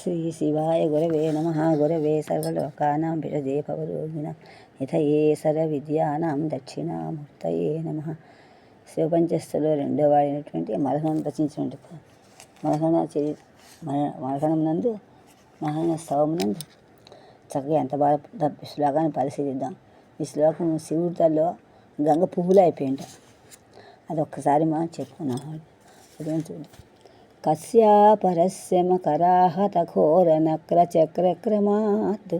శ్రీ శివాయ గురవే నమ. గురవే సర్వలోకానాం విరజే భవరోగిణం హితయే సర్వ విద్యానాం దక్షిణామూర్తయే నమ. శివపంచస్థలో రెండో వాడినటువంటి మలహనం రచించినటువంటి మలహన చరి మలహనం నందు మలహన స్తవం నందు చక్కగా ఎంత బాగా శ్లోకాన్ని పరిశీలిద్దాం. ఈ శ్లోకం శివుడిలో గంగ పువ్వులు అయిపోయింట అది ఒక్కసారి మనం చెప్పుకున్నాం. అదేం కశ్యాపరస్యమకరాహతఘోరనక్రచక్రక్రమాత్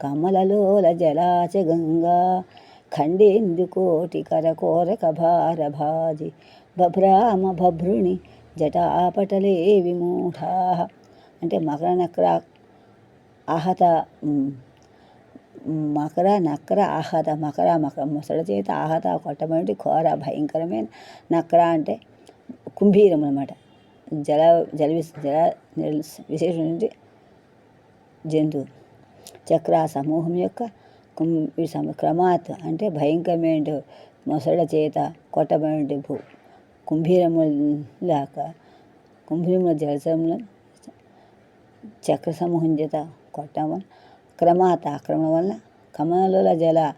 కమలలోలజలాచ గంగా ఖండేందుకోటికరకోరకభారభాజి బభ్రామ భభ్రుణి జటాపటలే విమూఢా అంటే మకర నక్ర ఆహత మకర నక్ర ఆహత మకర మకర ముసల చేత ఆహత కొట్టమంటే ఘోర భయంకరమైన నక్ర అంటే కుంభీరం అనమాట జల జల జల విశేషం జంతువు. చక్ర సమూహం యొక్క క్రమాత్ అంటే భయంకరమైన మొసళ్ళ చేత కొట్టబడి భూ కుంభీరములాక కుంభీరముల జలసముల చక్ర సమూహం చేత కొట్టడం క్రమాత్ ఆక్రమణ వల్ల కమలముల జల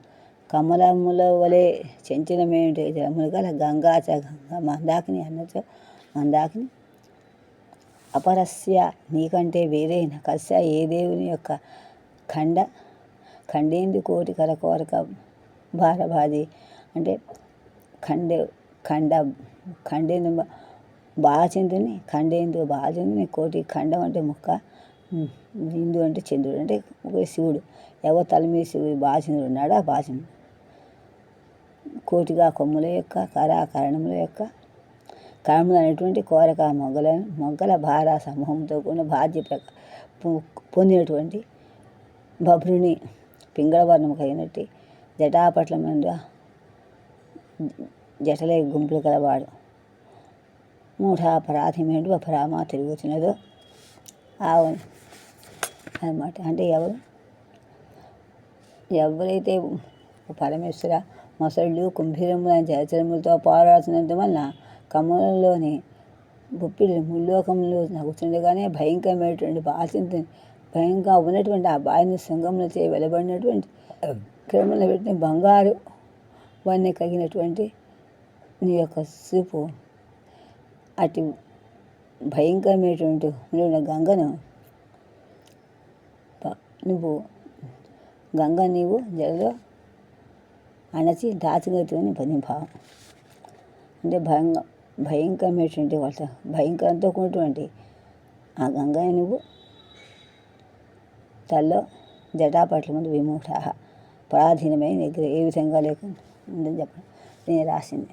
కమలముల వలె చంచలమేంటి జలములు గల గంగా చ గంగా మందాకిని అన్నచో మందాకిని అపరస్య నీకంటే వేరైన? కస్య ఏ దేవుని యొక్క ఖండ? ఖండేందు కోటి కరకోరక భారభాది? అంటే ఖండే ఖండ ఖండేందు బాలచంద్రుని ఖండేందు బాలచంద్రుని కోటి ఖండం అంటే ముక్క. ఇందు అంటే చంద్రుడు అంటే ఒక శివుడు. ఎవరు తల మీద శివుడు బాలచంద్రుడు ఉన్నాడు? ఆ బాలచంద్రుడు కోటిగా కొమ్ముల యొక్క కరాకరణముల యొక్క కర్మలు అనేటువంటి కోరక మొగ్గల మొగ్గల భార సమూహంతో కూడిన బాధ్య పొందినటువంటి బభ్రుని పింగళవర్ణము కలిగినట్టు జటాపట్ల జటలే గుంపులు గలవాడు. మూఢాపరాధమేంటి అపరామా తిరుగుతున్నదో ఆవని అనమాట అంటే ఎవరు? ఎవరైతే పరమేశ్వర మొసళ్ళు కుంభీరముల జలచరములతో పోరాడుతున్నంత వలన కమలంలోని బుప్పిడి ముల్లోకంలో నవ్వుతుండగానే భయంకరమైనటువంటి బాధించి భయంగా ఉన్నటువంటి ఆ బావిని శృంగంలో చేయి వెలబడినటువంటి క్రమంలో పెట్టిన బంగారు వన్నీ కలిగినటువంటి నీ యొక్క చూపు అటు భయంకరమైనటువంటి ఉన్న గంగను నువ్వు గంగ నీవు జలలో అణచి దాచిగతుని పని భావం అంటే భయంగా భయంకరమైనటువంటి వాళ్ళ భయంకరంతో కూడినటువంటి ఆ గంగా నువ్వు. తల్లో జటాపట్ల ముందు విమూఢ పరాధీనమై దగ్గర ఏ విధంగా లేకుండా ఉందని చెప్పడం నేను రాసింది.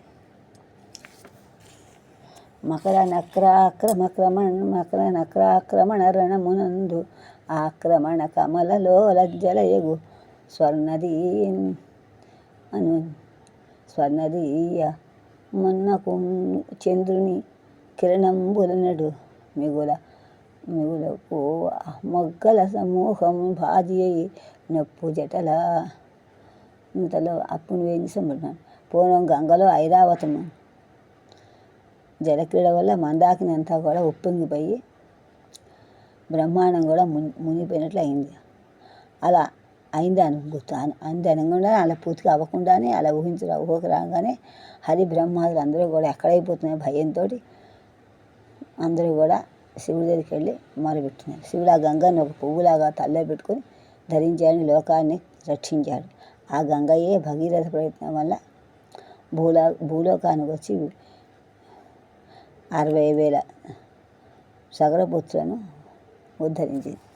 మకర నక్రాక్రమ క్రమణ మకర నక్రాక్రమణ రణమునందు ఆక్రమణ కమలలో లజ్జలయగు స్వర్ణదీ అను స్వర్ణదీయ మొన్నకు చంద్రుని కిరణంబులనడు మిగుల మిగులకు మొగ్గల సమూహం భాజీ అయి నొప్పు జటల. ఇంతలో అప్పుడు వేయించి సంబడినాను పూర్వం గంగలో ఐరావతము జలక్రీడ వల్ల మందాకిని అంతా కూడా ఉప్పొంగిపోయి బ్రహ్మాండం కూడా మునిగిపోయినట్లు అయింది అలా అయింది అనుకుంటా అంది అనకుండా అలా పూర్తిగా అవ్వకుండానే అలా ఊహించరా ఊహకు రాగానే హరి బ్రహ్మాదులు అందరూ కూడా ఎక్కడైపోతున్నాయి భయంతో అందరూ కూడా శివుడి దగ్గరికి వెళ్ళి మొరబెట్టినారు శివుడు ఆ గంగని ఒక పువ్వులాగా తల్లో పెట్టుకొని ధరించాడని లోకాన్ని రక్షించాడు. ఆ గంగయే భగీరథ ప్రయత్నం వల్ల భూలా భూలోకానికి వచ్చి అరవై వేల సగరపుత్రులను ఉద్ధరించింది.